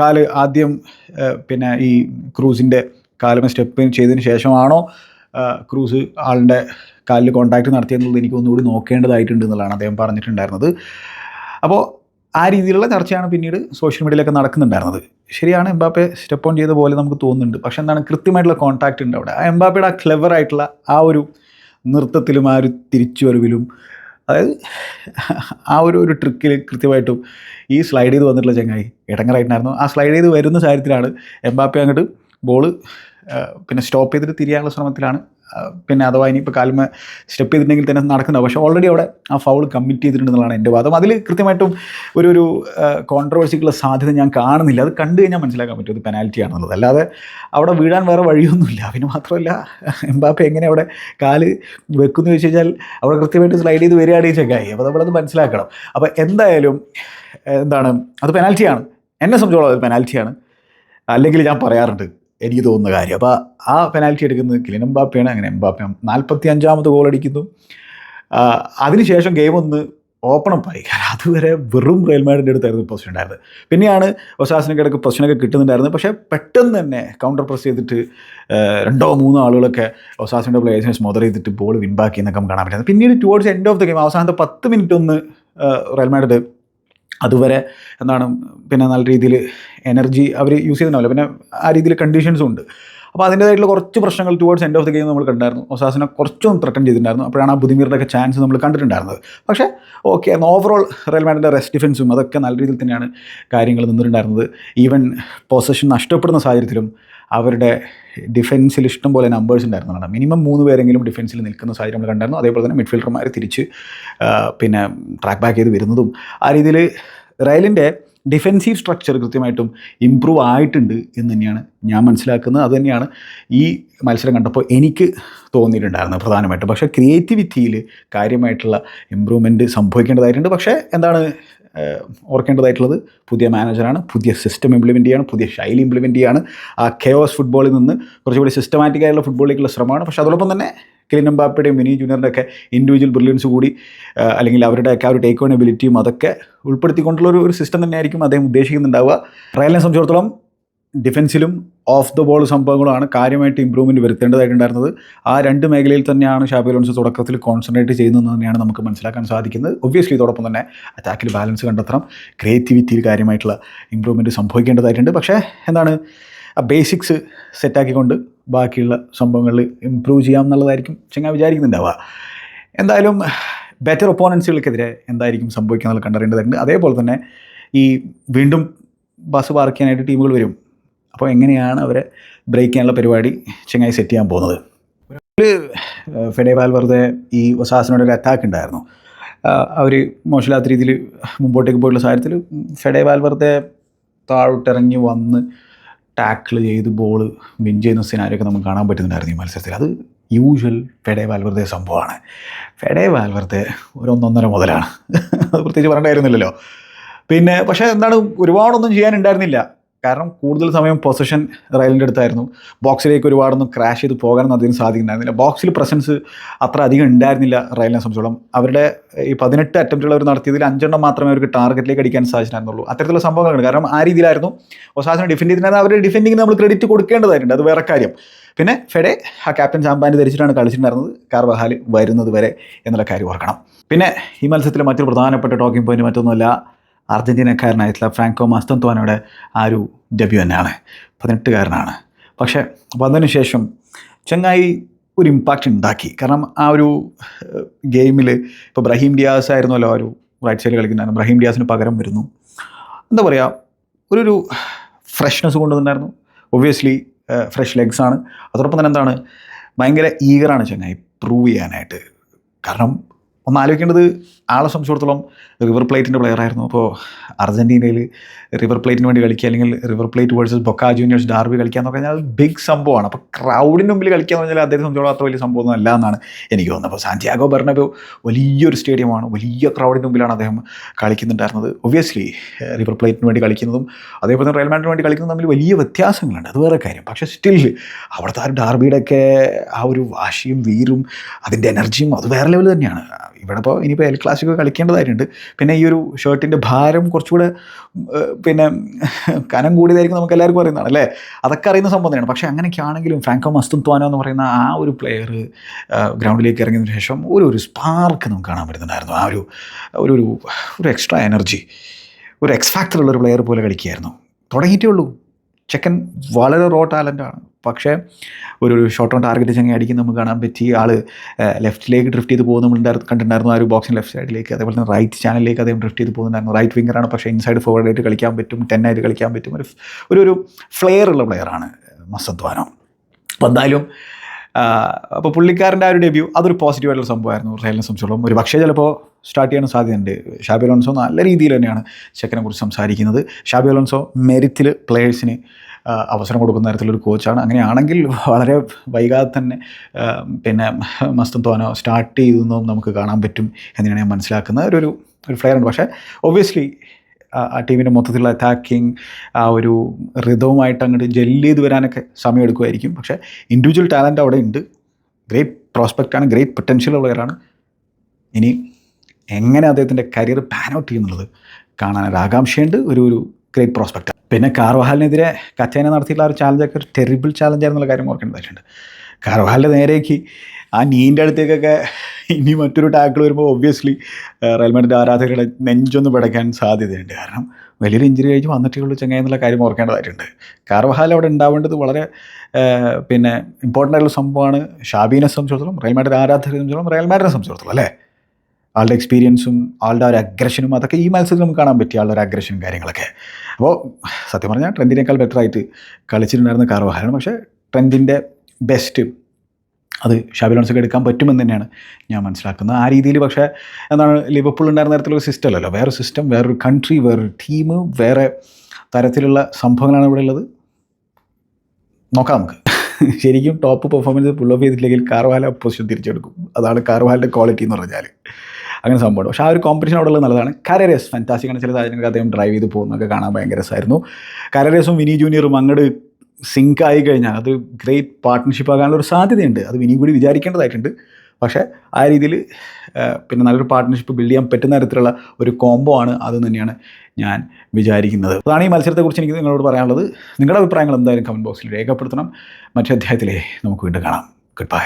കാൽ ആദ്യം പിന്നെ ഈ ക്രൂസിന്റെ കാലം സ്റ്റെപ്പ് ചെയ്തതിന് ശേഷമാണോ ക്രൂസ് ആളുടെ കാലിൽ കോൺടാക്റ്റ് നടത്തിയെന്നുള്ളത് എനിക്ക് ഒന്നുകൂടി നോക്കേണ്ടതായിട്ടുണ്ട് എന്നുള്ളതാണ് അദ്ദേഹം പറഞ്ഞിട്ടുണ്ടായിരുന്നത്. അപ്പോൾ ആ രീതിയിലുള്ള ചർച്ചയാണ് പിന്നീട് സോഷ്യൽ മീഡിയയിലൊക്കെ നടക്കുന്നുണ്ടായിരുന്നത്. ശരിയാണ് എംബാപ്പെ സ്റ്റെപ്പ് ഓൺ ചെയ്ത പോലെ നമുക്ക് തോന്നുന്നുണ്ട്. പക്ഷേ എന്താണ് കൃത്യമായിട്ടുള്ള കോൺടാക്റ്റ് ഉണ്ട് അവിടെ. ആ എംബാപ്പയുടെ ആ ക്ലെവർ ആയിട്ടുള്ള ആ ഒരു നൃത്തത്തിലും ആ ഒരു തിരിച്ചുവരവിലും അതായത് ആ ഒരു ഒരു ട്രിക്കിൽ കൃത്യമായിട്ടും ഈ സ്ലൈഡ് ചെയ്ത് വന്നിട്ടുള്ള ചങ്ങായി ഇടങ്ങറായിട്ടുണ്ടായിരുന്നു ആ സ്ലൈഡ് ചെയ്ത് വരുന്ന സാഹചര്യത്തിലാണ് എംബാപ്പെ അങ്ങോട്ട് ബോൾ പിന്നെ സ്റ്റോപ്പ് ചെയ്തിട്ട് തിരിയാനുള്ള ശ്രമത്തിലാണ് പിന്നെ അഥവാ ഇനിയിപ്പോൾ കാൽമ സ്റ്റെപ്പ് ചെയ്തിട്ടുണ്ടെങ്കിൽ തന്നെ നടക്കുന്നത് പക്ഷേ ഓൾറെഡി അവിടെ ആ ഫൗൾ കമ്മിറ്റ് ചെയ്തിട്ടുണ്ടെന്നുള്ളതാണ് എന്റെ വാദം. അതിൽ കൃത്യമായിട്ടും ഒരു ഒരു കോൺട്രവേഴ്സിക്കുള്ള സാധ്യത ഞാൻ കാണുന്നില്ല. അത് കണ്ടു കഴിഞ്ഞാൽ മനസ്സിലാക്കാൻ പറ്റും അത് പെനാൽറ്റി ആണെന്നുള്ളത്. അല്ലാതെ അവിടെ വീഴാൻ വേറെ വഴിയൊന്നുമില്ല. പിന്നെ മാത്രമല്ല എംബാപ്പ എങ്ങനെ അവിടെ കാൽ വെക്കുന്നു ചോദിച്ചു കഴിഞ്ഞാൽ അവിടെ കൃത്യമായിട്ട് സ്ലൈഡ് ചെയ്ത് വരികയാണ് ഈ ചെക്കായി അപ്പോൾ നമ്മളത് മനസ്സിലാക്കണം. അപ്പോൾ എന്തായാലും എന്താണ് അത് പെനാൽറ്റിയാണ് എന്നെ സംബന്ധിച്ചോളം അത് പെനാൽറ്റിയാണ് അല്ലെങ്കിൽ ഞാൻ പറയാറുണ്ട്. എനിക്ക് തോന്നുന്ന കാര്യം. അപ്പോൾ ആ പെനാൽറ്റി എടുക്കുന്നത് കിലിൻ എംബാപ്പയാണ്. അങ്ങനെ എംബാപ്പ നാൽപ്പത്തി അഞ്ചാമത് ഗോൾ അടിക്കുന്നു അതിനുശേഷം ഗെയിം ഒന്ന് ഓപ്പൺ അപ്പ് ആയി. കാരണം അതുവരെ വെറും റയൽ അടുത്തായിരുന്നു പ്രശ്നം ഉണ്ടായിരുന്നത്. പിന്നെയാണ് ഒസാസിനൊക്കെ ഇടയ്ക്ക് പൊസിഷനൊക്കെ കിട്ടുന്നുണ്ടായിരുന്നത്. പക്ഷേ പെട്ടെന്ന് തന്നെ കൗണ്ടർ പ്രസ് ചെയ്തിട്ട് രണ്ടോ മൂന്നോ ആളുകളൊക്കെ ഒസാസിന്റെ പ്ലേയേഴ്സിനെ സ്മോദർ ചെയ്തിട്ട് ബോൾ വിൻബാക്കി എന്നൊക്കെ നമുക്ക് കാണാൻ പറ്റുന്നത് പിന്നീട് towards end of the game അവസാനത്തെ പത്ത് മിനിറ്റ് ഒന്ന് റയൽ അതുവരെ എന്താണ് പിന്നെ നല്ല രീതിയിൽ എനർജി അവർ യൂസ് ചെയ്യുന്നുണ്ടാവില്ല പിന്നെ ആ രീതിയിൽ കണ്ടീഷൻസും ഉണ്ട്. അപ്പോൾ അതിന്റേതായിട്ടുള്ള കുറച്ച് പ്രശ്നങ്ങൾ towards end of the game നമ്മൾ കണ്ടായിരുന്നു. ഒസാസിനെ കുറച്ചും ത്രട്ടൻ ചെയ്തിട്ടുണ്ടായിരുന്നു. അപ്പോഴാണ് ആ ബുദ്ധിമീറുടെ ചാൻസ് നമ്മൾ കണ്ടിട്ടുണ്ടായിരുന്നത്. പക്ഷേ ഓക്കെ ഓവറോൾ റയൽ റെസ്റ്റ് ഡിഫൻസും അതൊക്കെ നല്ല രീതിയിൽ തന്നെയാണ് കാര്യങ്ങൾ നിന്നിട്ടുണ്ടായിരുന്നത്. ഈവൻ പൊസഷൻ നഷ്ടപ്പെടുന്ന സാഹചര്യത്തിലും അവരുടെ ഡിഫൻസിൽ ഇഷ്ടം പോലെ നമ്പേഴ്സ് ഉണ്ടായിരുന്നതാണ് മിനിമം മൂന്ന് പേരെങ്കിലും ഡിഫൻസിൽ നിൽക്കുന്ന സാഹചര്യം നമ്മൾ കണ്ടായിരുന്നു. അതേപോലെ തന്നെ മിഡ്ഫീൽഡർമാർ തിരിച്ച് പിന്നെ ട്രാക്ക് ബാക്ക് ചെയ്ത് വരുന്നതും ആ രീതിയിൽ റയലിന്റെ ഡിഫെൻസീവ് സ്ട്രക്ചർ കൃത്യമായിട്ടും ഇമ്പ്രൂവ് ആയിട്ടുണ്ട് എന്ന് തന്നെയാണ് ഞാൻ മനസ്സിലാക്കുന്നത്. അത് തന്നെയാണ് ഈ മത്സരം കണ്ടപ്പോൾ എനിക്ക് തോന്നിയിട്ടുണ്ടായിരുന്നത് പ്രധാനമായിട്ടും. പക്ഷേ ക്രിയേറ്റിവിറ്റിയിൽ കാര്യമായിട്ടുള്ള ഇമ്പ്രൂവ്മെന്റ് സംഭവിക്കേണ്ടതായിട്ടുണ്ട്. പക്ഷേ എന്താണ് ഓർക്കേണ്ടതായിട്ടുള്ളത് പുതിയ മാനേജറാണ് പുതിയ സിസ്റ്റം ഇംപ്ലിമെന്റ് ചെയ്യാണ് പുതിയ ശൈലി ഇംപ്ലിമെന്റ് ചെയ്യാണ്. ആ കെയോസ് ഫുട്ബോളിൽ നിന്ന് കുറച്ചുകൂടി സിസ്റ്റമാറ്റിക് ആയിട്ടുള്ള ഫുട്ബോളിലേക്കുള്ള ശ്രമമാണ്. പക്ഷേ അതോടൊപ്പം തന്നെ കിലിൻ എംബാപ്പയുടെയും മിനി ജൂനിയറിന്റെ ഒക്കെ ഇൻഡിവിജ്വൽ ബ്രില്യൻസ് കൂടി അല്ലെങ്കിൽ അവരുടെയൊക്കെ ആ ഒരു ടേക്ക് ഓൺ എബിലിറ്റിയും അതൊക്കെ ഉൾപ്പെടുത്തിക്കൊണ്ടുള്ള ഒരു സിസ്റ്റം തന്നെയായിരിക്കും അദ്ദേഹം ഉദ്ദേശിക്കുന്നുണ്ടാവുക. റയലിനെ സംബന്ധിച്ചിടത്തോളം ഡിഫൻസിലും ഓഫ് ദ ബോൾ സംഭവങ്ങളാണ് കാര്യമായിട്ട് ഇമ്പ്രൂവ്മെന്റ് വരുത്തേണ്ടതായിട്ടുണ്ടായിരുന്നത്. ആ രണ്ട് മേഖലയിൽ തന്നെയാണ് ഷാബി അലോൺസ് തുടക്കത്തിൽ കോൺസെൻട്രേറ്റ് ചെയ്യുന്നതെന്ന് തന്നെയാണ് നമുക്ക് മനസ്സിലാക്കാൻ സാധിക്കുന്നത്. ഒബ്വിയസ്ലി ഇതോടൊപ്പം തന്നെ അറ്റാക്കിൽ ബാലൻസ് കണ്ടെത്തണം. ക്രിയേറ്റിവിറ്റിയിൽ കാര്യമായിട്ടുള്ള ഇമ്പ്രൂവ്മെന്റ് സംഭവിക്കേണ്ടതായിട്ടുണ്ട്. പക്ഷേ എന്താണ്? ആ ബേസിക്സ് സെറ്റാക്കിക്കൊണ്ട് ബാക്കിയുള്ള സംഭവങ്ങളിൽ ഇമ്പ്രൂവ് ചെയ്യാം എന്നുള്ളതായിരിക്കും ചെങ്ങാ വിചാരിക്കുന്നുണ്ടാവുക. എന്തായാലും ബെറ്റർ ഒപ്പോണൻസുകൾക്കെതിരെ എന്തായിരിക്കും സംഭവിക്കുക എന്നുള്ളത് കണ്ടറിയേണ്ടതുണ്ട് അതേപോലെ തന്നെ ഈ വീണ്ടും ബസ് പാർക്ക് ചെയ്യാനായിട്ട് ടീമുകൾ വരും. അപ്പോൾ എങ്ങനെയാണ് അവരെ ബ്രേക്ക് ചെയ്യാനുള്ള പരിപാടി ചെങ്ങായി സെറ്റ് ചെയ്യാൻ പോകുന്നത്? ഫെഡേ വാൽവറുടെ ഈ ഒസാസിനോട് ഒരു അറ്റാക്ക് ഉണ്ടായിരുന്നു. അവർ മോശമില്ലാത്ത രീതിയിൽ മുമ്പോട്ടേക്ക് പോയിട്ടുള്ള സാഹചര്യത്തിൽ ഫെഡേ വാൽവറുടെ താഴോട്ടിറങ്ങി വന്ന് ടാക്കിൾ ചെയ്ത് ബോൾ വിൻ ചെയ്യുന്ന സിനാരിയൊക്കെ നമുക്ക് കാണാൻ പറ്റുന്നുണ്ടായിരുന്നു ഈ മത്സരത്തിൽ. അത് യൂഷ്വൽ ഫെഡേ വാൽവറുടെ സംഭവമാണ്. ഫെഡേ വാൽവറുടെ ഒരു ഒന്നൊന്നര മുതലാണ്. അത് പ്രത്യേകിച്ച് പറയേണ്ടായിരുന്നില്ലല്ലോ പിന്നെ പക്ഷേ എന്താണ് ഒരുപാടൊന്നും ചെയ്യാനുണ്ടായിരുന്നില്ല. കാരണം കൂടുതൽ സമയം പൊസിഷൻ റയലിന്റെ അടുത്തായിരുന്നു. ബോക്സിലേക്ക് ഒരുപാടൊന്നും ക്രാഷ് ചെയ്ത് പോകാനൊന്നും അധികം സാധിക്കുന്നുണ്ടായിരുന്നില്ല ബോക്സിൽ പ്രസൻസ് അത്ര അധികം ഉണ്ടായിരുന്നില്ല റയലിനെ സംബന്ധിച്ചോളം. അവരുടെ ഈ പതിനെട്ട് അറ്റംപ്റ്റുകൾ അവർ നടത്തിയതിൽ അഞ്ചെണ്ണം മാത്രമേ അവർക്ക് ടാർഗറ്റിലേക്ക് അടിക്കാൻ സാധിച്ചിട്ടുണ്ടായിരുന്നുള്ളൂ. അത്തരത്തിലുള്ള സംഭവങ്ങളുണ്ട് കാരണം ആ രീതിയിലായിരുന്നു ഒസാസിനെ ഡിഫെൻഡ് ചെയ്തിട്ടുണ്ടായിരുന്നത് അവരുടെ ഡിഫെൻഡിങ്ങിന് നമ്മൾ ക്രെഡിറ്റ് കൊടുക്കേണ്ടതായിട്ടുണ്ട്. അത് വേറെ കാര്യം. പിന്നെ ഫെഡെ ആ ക്യാപ്റ്റൻ ചാമ്പാനി ധരിച്ചിട്ടാണ് കളിച്ചിട്ടുണ്ടായിരുന്നത്. കാർവഹാൽ വരുന്നത് വരെ എന്നുള്ള കാര്യം ഓർക്കണം. പിന്നെ ഈ മത്സരത്തിലെ മറ്റൊരു പ്രധാനപ്പെട്ട ടോക്കിംഗ് പോയിന്റ് മറ്റൊന്നുമല്ല. അർജന്റീനക്കാരനായിട്ടുള്ള ഫ്രാങ്കോ മസ്തന്തോനയുടെ ആ ഒരു ഡെബ്യൂ തന്നെയാണ്. പതിനെട്ടുകാരനാണ്. പക്ഷേ വന്നതിന് ശേഷം ചങ്ങായി ഒരു ഇമ്പാക്റ്റ് ഉണ്ടാക്കി. കാരണം ആ ഒരു ഗെയിമിൽ ഇപ്പോൾ ബ്രഹീം ഡിയാസ് ആയിരുന്നല്ലോ ആ ഒരു റൈറ്റ് സൈഡിൽ കളിക്കുന്നതാണ്. ബ്രഹീം ഡിയാസിന് പകരം വരുന്നു. എന്താ പറയുക ഒരു ഫ്രഷ്നെസ് കൊണ്ടുവന്നിട്ടുണ്ടായിരുന്നു. ഒബ്വിയസ്ലി ഫ്രഷ് ലെഗ്സ് ആണ്. അതോടൊപ്പം തന്നെ എന്താണ് ഭയങ്കര ഈഗറാണ് ചങ്ങായി പ്രൂവ് ചെയ്യാനായിട്ട്. കാരണം ഒന്ന് ആലോചിക്കേണ്ടത് ആളെ സംബന്ധിച്ചിടത്തോളം റിവർ പ്ലേറ്റിന്റെ ആയിരുന്നു. അപ്പോൾ അർജന്റീനയിൽ റിവർ പ്ലേറ്റിന് വേണ്ടി കളിക്കുക അല്ലെങ്കിൽ River Plate versus Boca Juniors derby കളിക്കുക എന്ന് പറഞ്ഞാൽ ബിഗ് സംഭവമാണ്. അപ്പോൾ ക്രൗഡിന്റെ മുമ്പിൽ കളിക്കുക എന്ന് പറഞ്ഞാൽ അദ്ദേഹം സംബന്ധിച്ചോളം അത്ര വലിയ സംഭവമൊന്നും അല്ല എന്നാണ് എനിക്ക് തോന്നുന്നത്. അപ്പോൾ സാന്റിയാഗോ ബെർണബോ വലിയൊരു സ്റ്റേഡിയമാണ് വലിയ ക്രൗഡിന്റെ മുമ്പിലാണ് അദ്ദേഹം കളിക്കുന്നുണ്ടായിരുന്നത്. ഒബ്വിയസ്ലി റിവർ പ്ലേറ്റിന് വേണ്ടി കളിക്കുന്നതും അതേപോലെ തന്നെ റയൽ മാഡ്രിഡിന് വേണ്ടി കളിക്കുന്നതും തമ്മിൽ വലിയ വ്യത്യാസങ്ങളുണ്ട്. അത് വേറെ കാര്യം. പക്ഷേ സ്റ്റിൽ അവിടുത്തെ ആ ഡാർബിയുടെ ഒക്കെ ആ ഒരു വാശിയും വീരും അതിന്റെ എനർജിയും അത് വേറെ ലെവൽ തന്നെയാണ്. ഇവിടെ ഇപ്പോൾ ഇനിയിപ്പോൾ എൽ ക്ലാസിക്കോ കളിക്കേണ്ടതായിട്ടുണ്ട്. പിന്നെ ഈ ഒരു ഷർട്ടിന്റെ ഭാരം കുറച്ചുകൂടെ പിന്നെ കനം കൂടിയതായിരിക്കും നമുക്ക് എല്ലാവർക്കും അറിയുന്നതാണ് അല്ലേ? അതൊക്കെ അറിയുന്ന സംഭവം തന്നെയാണ്. പക്ഷേ അങ്ങനെയൊക്കെ ആണെങ്കിലും ഫ്രാങ്കോ മസ്തുത്വാനോ എന്ന് പറയുന്ന ആ ഒരു പ്ലെയർ ഗ്രൗണ്ടിലേക്ക് ഇറങ്ങിയതിന് ശേഷം ഒരു ഒരു സ്പാർക്ക് നമുക്ക് കാണാൻ പറ്റുന്നുണ്ടായിരുന്നു. ആ ഒരു ഒരു ഒരു ഒരു എക്സ്ട്രാ എനർജി ഒരു എക്സ് ഫാക്ടറുള്ള ഒരു പ്ലെയർ പോലെ കളിക്കുകയായിരുന്നു. തുടങ്ങിയിട്ടേ ഉള്ളൂ. ചെക്കൻ വളരെ റോ ടാലന്റാണ് പക്ഷേ ഒരു ഷോർട്ട് ഓൺ ടാർഗറ്റ് ചങ്ങി അടിക്കുന്ന നമുക്ക് കാണാൻ പറ്റി ആൾ ലെഫ്റ്റിലേക്ക് ഡ്രിഫ്റ്റ് ചെയ്ത് പോകുന്ന നമ്മളുണ്ടായിരുന്നു കണ്ടിട്ടുണ്ടായിരുന്നു ആ ഒരു ബോക്സിന് ലെഫ്റ്റ് സൈഡിലേക്ക് അതേപോലെ തന്നെ റൈറ്റ് ചാനലിലേക്ക് അദ്ദേഹം ഡ്രിഫ്റ്റ് ചെയ്ത് പോകുന്നുണ്ടായിരുന്നു. റൈറ്റ് വിംഗറാണ് പക്ഷേ ഇൻസൈഡ് ഫോർവേഡ് ആയിട്ട് കളിക്കാൻ പറ്റും ടെൻ ആയിട്ട് കളിക്കാൻ പറ്റും. ഒരു ഒരു ഒരു ഫ്ലെയർ ഉള്ള പ്ലെയറാണ് മസദ്വാനോ അപ്പോൾ എന്തായാലും അപ്പോൾ പുള്ളിക്കാരന്റെ ആ ഒരു ഡെബ്യൂ അതൊരു പോസിറ്റീവായിട്ടുള്ള സംഭവമായിരുന്നു റയലിനെ സംബന്ധിച്ചോളം. ഒരു പക്ഷേ ചിലപ്പോൾ സ്റ്റാർട്ട് ചെയ്യാൻ സാധ്യതയുണ്ട്. ഷാബി അലോൺസോ നല്ല രീതിയിൽ തന്നെയാണ് ചെക്കനെ കുറിച്ച് സംസാരിക്കുന്നത്. ഷാബി അലോൺസോ മെരിറ്റിൽ പ്ലേയേഴ്സിന് അവസരം കൊടുക്കുന്ന തരത്തിലൊരു കോച്ചാണ്. അങ്ങനെയാണെങ്കിൽ വളരെ വൈകാതെ തന്നെ പിന്നെ മസ്തത്വാനോ സ്റ്റാർട്ട് ചെയ്തെന്നും നമുക്ക് കാണാൻ പറ്റും എന്നാണ് ഞാൻ മനസ്സിലാക്കുന്നത്. ഒരു ഒരു ഫ്ലെയർ ഉണ്ട്. പക്ഷേ ഒബ്വിയസ്ലി ആ ടീമിന്റെ മൊത്തത്തിലുള്ള അറ്റാക്കിങ് ആ ഒരു ഋതവുമായിട്ട് അങ്ങോട്ട് ജെല്ല് ചെയ്ത് വരാനൊക്കെ സമയം എടുക്കുമായിരിക്കും. പക്ഷേ ഇൻഡിവിജ്വൽ ടാലന്റ് അവിടെ ഉണ്ട്. ഗ്രേറ്റ് പ്രോസ്പെക്റ്റാണ് ഗ്രേറ്റ് പൊട്ടൻഷ്യൽ പ്ലെയറാണ് ഇനി എങ്ങനെ അദ്ദേഹത്തിന്റെ കരിയർ പാൻ ഔട്ട് ചെയ്യുന്നുള്ളത് കാണാൻ ഒരു ആകാംക്ഷയുണ്ട് ഒരു ഒരു ഗ്രേറ്റ് പ്രോസ്പെക്റ്റ് പിന്നെ കാർവഹാലിനെതിരെ കച്ചേന നടത്തിയിട്ടുള്ള ഒരു ചാലഞ്ചൊക്കെ ഒരു ടെറിബിൾ ചാലഞ്ച് ആയിരുന്നുള്ള കാര്യം ഓർക്കേണ്ടതായിട്ടുണ്ട്. കാർവഹാലിന്റെ നേരേക്ക് ആ നീന്റെ അടുത്തേക്കൊക്കെ ഇനി മറ്റൊരു ടാക്കിൾ വരുമ്പോൾ ഒബ്വിയസ്ലി റയൽമാഡിന്റെ ആരാധകരുടെ നെഞ്ചൊന്ന് പിടയ്ക്കാൻ സാധ്യതയുണ്ട്. കാരണം വലിയൊരു ഇഞ്ചുറി കഴിച്ച് വന്നിട്ടേ ഉള്ളൂ ചങ്ങായി എന്നുള്ള കാര്യം ഓർക്കേണ്ടതായിട്ടുണ്ട്. കാർവഹാൽ അവിടെ ഉണ്ടാവേണ്ടത് വളരെ പിന്നെ ഇമ്പോർട്ടന്റ് ആയിട്ടുള്ള സംഭവമാണ്. ഷാബീനെ സംബന്ധിച്ചിടത്തോളം റയൽമാഡിന്റെ ആരാധകരെ സംബന്ധിച്ചിടത്തോളം റയൽമാഡിനെ സംബന്ധിച്ചിടത്തോളം അല്ലേ? ആളുടെ എക്സ്പീരിയൻസും ആളുടെ ഒരു അഗ്രഷനും അതൊക്കെ ഈ മത്സരത്തിൽ നമുക്ക് കാണാൻ പറ്റി ആളുടെ ഒരു അഗ്രഷനും കാര്യങ്ങളൊക്കെ. അപ്പോൾ സത്യം പറഞ്ഞാൽ ട്രെൻഡിനേക്കാൾ ബെറ്റർ ആയിട്ട് കളിച്ചിട്ടുണ്ടായിരുന്ന കാർവഹാലാണ് പക്ഷേ ട്രെൻഡിന്റെ ബെസ്റ്റ് അത് ഷാബിലോൺസൊക്കെ എടുക്കാൻ പറ്റുമെന്ന് തന്നെയാണ് ഞാൻ മനസ്സിലാക്കുന്നത്. ആ രീതിയിൽ പക്ഷേ എന്താണ് ലിവർപൂൾ ഉണ്ടായിരുന്ന തരത്തിലുള്ള സിസ്റ്റം അല്ലല്ലോ. വേറെ സിസ്റ്റം വേറൊരു കൺട്രി വേറൊരു ടീം വേറെ തരത്തിലുള്ള സംഭവങ്ങളാണ് ഇവിടെ ഉള്ളത്. നോക്കാം നമുക്ക്. ശരിക്കും ടോപ്പ് പെർഫോമൻസ് പുൾ ചെയ്തിട്ടില്ലെങ്കിൽ കാർവാല പൊസിഷൻ തിരിച്ചെടുക്കും. അതാണ് കാർവാലിന്റെ ക്വാളിറ്റി എന്ന് പറഞ്ഞാൽ അങ്ങനെ സംഭവം പക്ഷേ ആ ഒരു കോമ്പറ്റീഷൻ അവിടെ ഉള്ളത് നല്ലതാണ്. കരരേസ് ഫാന്റാസിക് ആണ്. ചില സാഹചര്യങ്ങൾക്ക് അദ്ദേഹം ഡ്രൈവ് ചെയ്ത് പോകുന്നതൊക്കെ കാണാൻ ഭയങ്കര രസമായിരുന്നു. കരരേസും വിനി ജൂനിയറും അങ്ങോട്ട് സിങ്ക് ആയി കഴിഞ്ഞാൽ അത് ഗ്രേറ്റ് പാർട്ട്ണർഷിപ്പ് ആകാനുള്ള ഒരു സാധ്യതയുണ്ട്. അത് വിനി കൂടി വിചാരിക്കേണ്ടതായിട്ടുണ്ട്. പക്ഷേ ആ രീതിയിൽ പിന്നെ നല്ലൊരു പാർട്ട്ണർഷിപ്പ് ബിൽഡ് ചെയ്യാൻ പറ്റുന്ന തരത്തിലുള്ള ഒരു കോംബോ ആണ് അത് തന്നെയാണ് ഞാൻ വിചാരിക്കുന്നത്. അതാണ് ഈ മത്സരത്തെക്കുറിച്ച് എനിക്ക് നിങ്ങളോട് പറയാനുള്ളത്. നിങ്ങളുടെ അഭിപ്രായങ്ങൾ എന്തായാലും കമന്റ് ബോക്സിൽ രേഖപ്പെടുത്തണം. മറ്റേ അധ്യായത്തിലേ നമുക്ക് വീണ്ടും കാണാം. Good bye